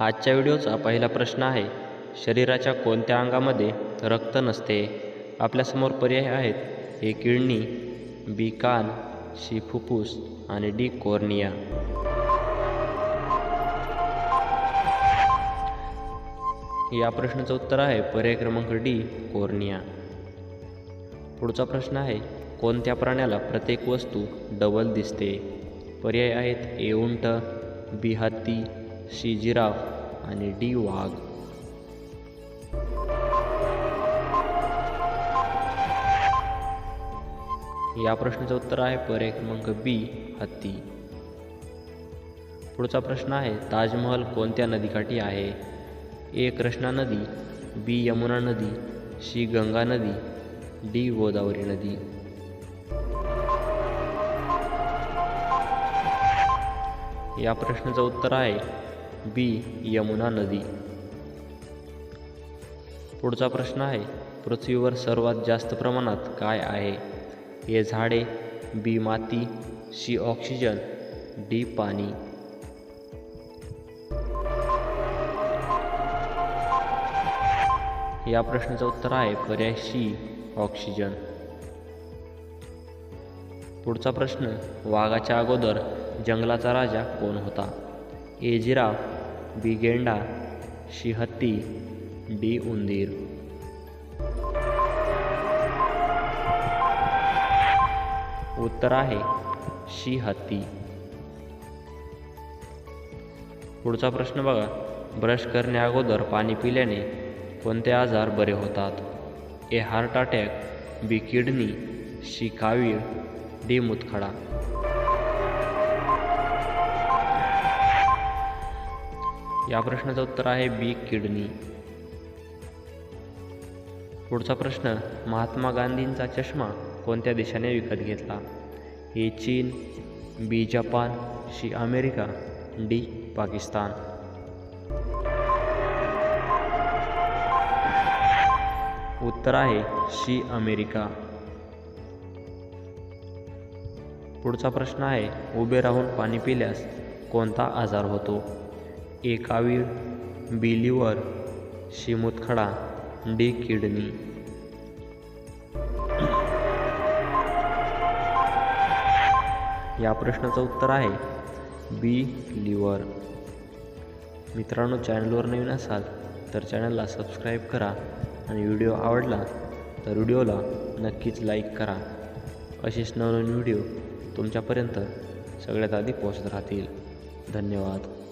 आजच्या व्हिडिओचा पहिला प्रश्न आहे शरीराच्या कोणत्या अंगामध्ये रक्त नसते? आपल्यासमोर पर्याय आहेत ए किडनी बी कान सी फुफ्फूस आणि डी कोर्निया. या प्रश्नाचं उत्तर आहे पर्याय क्रमांक डी कोर्निया. पुढचा प्रश्न आहे कोणत्या प्राण्याला प्रत्येक वस्तू डबल दिसते? पर्याय आहेत ए उंट बी हत्ती सी जिराफ आणि डी वाघ. या प्रश्नाचं उत्तर आहे पर्याय क्रमांक बी हत्ती. पुढचा प्रश्न आहे ताजमहल कोणत्या नदीकाठी आहे? ए कृष्णा नदी बी यमुना नदी सी गंगा नदी डी गोदावरी नदी. या प्रश्नाचं उत्तर आहे बी यमुना नदी. पुढचा प्रश्न आहे पृथ्वीवर सर्वात जास्त प्रमाणात काय आहे? ए झाडे बी माती सी ऑक्सिजन डी पाणी. या प्रश्नाचं उत्तर आहे पर्याय सी ऑक्सिजन. पुढचा प्रश्न वाघाच्या अगोदर जंगलाचा राजा कोण होता? ए. जिराफ बी गेंडा शी हत्ती डी उंदीर. उत्तर आहे शी हत्ती पुढचा प्रश्न बघा. ब्रश करण्या अगोदर पाणी पिल्याने कोणते आजार बरे होतात? A heart attack B kidney C कावीळ डी मुतखडा. या प्रश्नाचं उत्तर आहे बी किडनी. पुढचा प्रश्न महात्मा गांधींचा चष्मा कोणत्या देशाने विकत घेतला? ए चीन बी जपान शी अमेरिका डी पाकिस्तान. उत्तर आहे शी अमेरिका. पुढचा प्रश्न आहे उभे राहून पाणी पिल्यास कोणता आजार होतो? एकावीर कावीळ बी डी किडनी. या प्रश्नाचं उत्तर आहे बी लिव्हर मित्रांनो चॅनलवर नवीन असाल तर चॅनलला सबस्क्राईब करा आणि व्हिडिओ आवडला तर व्हिडिओला नक्कीच लाईक करा. असेच नवनवीन व्हिडिओ तुमच्यापर्यंत सगळ्यात आधी पोहोचत राहतील. धन्यवाद.